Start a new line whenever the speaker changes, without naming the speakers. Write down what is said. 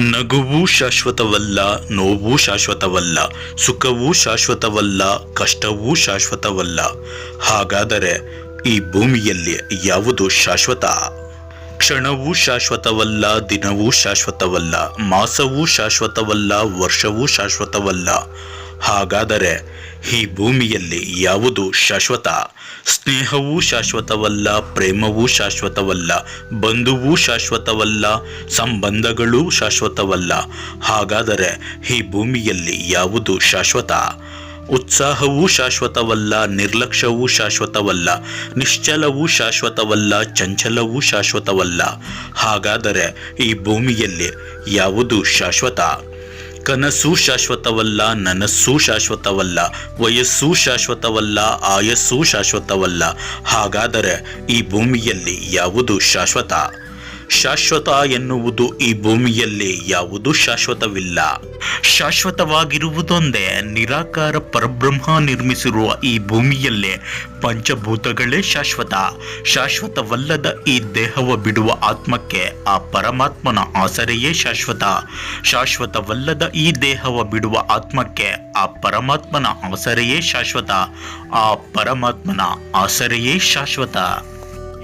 ನಗುವು ಶಾಶ್ವತವಲ್ಲ, ನೋವು ಶಾಶ್ವತವಲ್ಲ, ಸುಖವೂ ಶಾಶ್ವತವಲ್ಲ, ಕಷ್ಟವೂ ಶಾಶ್ವತವಲ್ಲ. ಹಾಗಾದರೆ ಈ ಭೂಮಿಯಲ್ಲಿ ಯಾವುದು ಶಾಶ್ವತ? ಕ್ಷಣವೂ ಶಾಶ್ವತವಲ್ಲ, ದಿನವೂ ಶಾಶ್ವತವಲ್ಲ, ಮಾಸವೂ ಶಾಶ್ವತವಲ್ಲ, ವರ್ಷವೂ ಶಾಶ್ವತವಲ್ಲ. ಹಾಗಾದರೆ ಈ ಭೂಮಿಯಲ್ಲಿ ಯಾವುದು ಶಾಶ್ವತ? ಸ್ನೇಹವೂ ಶಾಶ್ವತವಲ್ಲ, ಪ್ರೇಮವೂ ಶಾಶ್ವತವಲ್ಲ, ಬಂಧುವೂ ಶಾಶ್ವತವಲ್ಲ, ಸಂಬಂಧಗಳೂ ಶಾಶ್ವತವಲ್ಲ. ಹಾಗಾದರೆ ಈ ಭೂಮಿಯಲ್ಲಿ ಯಾವುದು ಶಾಶ್ವತ? ಉತ್ಸಾಹವೂ ಶಾಶ್ವತವಲ್ಲ, ನಿರ್ಲಕ್ಷ್ಯವೂ ಶಾಶ್ವತವಲ್ಲ, ನಿಶ್ಚಲವೂ ಶಾಶ್ವತವಲ್ಲ, ಚಂಚಲವೂ ಶಾಶ್ವತವಲ್ಲ. ಹಾಗಾದರೆ ಈ ಭೂಮಿಯಲ್ಲಿ ಯಾವುದು ಶಾಶ್ವತ? ಕನಸು ಶಾಶ್ವತವಲ್ಲ ನನಸ್ಸು ಶಾಶ್ವತವಲ್ಲ ವಯಸ್ಸು ಶಾಶ್ವತವಲ್ಲ ಆಯಸ್ಸು ಶಾಶ್ವತವಲ್ಲ. ಹಾಗಾದರೆ ಈ ಭೂಮಿಯಲ್ಲಿ ಯಾವುದು ಶಾಶ್ವತ? ಶಾಶ್ವತ ಎನ್ನುವುದು ಈ ಭೂಮಿಯಲ್ಲಿ ಯಾವುದು ಶಾಶ್ವತವಿಲ್ಲ. ಶಾಶ್ವತವಾಗಿರುವುದೊಂದೇ ನಿರಾಕಾರ ಪರಬ್ರಹ್ಮ ನಿರ್ಮಿಸಿರುವ ಈ ಭೂಮಿಯಲ್ಲೇ ಪಂಚಭೂತಗಳೇ ಶಾಶ್ವತ. ಶಾಶ್ವತವಲ್ಲದ ಈ ದೇಹವ ಬಿಡುವ ಆತ್ಮಕ್ಕೆ ಆ ಪರಮಾತ್ಮನ ಆಸರೆಯೇ ಶಾಶ್ವತ. ಶಾಶ್ವತವಲ್ಲದ ಈ ದೇಹವ ಬಿಡುವ ಆತ್ಮಕ್ಕೆ ಆ ಪರಮಾತ್ಮನ ಆಸರೆಯೇ ಶಾಶ್ವತ. ಆ ಪರಮಾತ್ಮನ ಆಸರೆಯೇ ಶಾಶ್ವತ.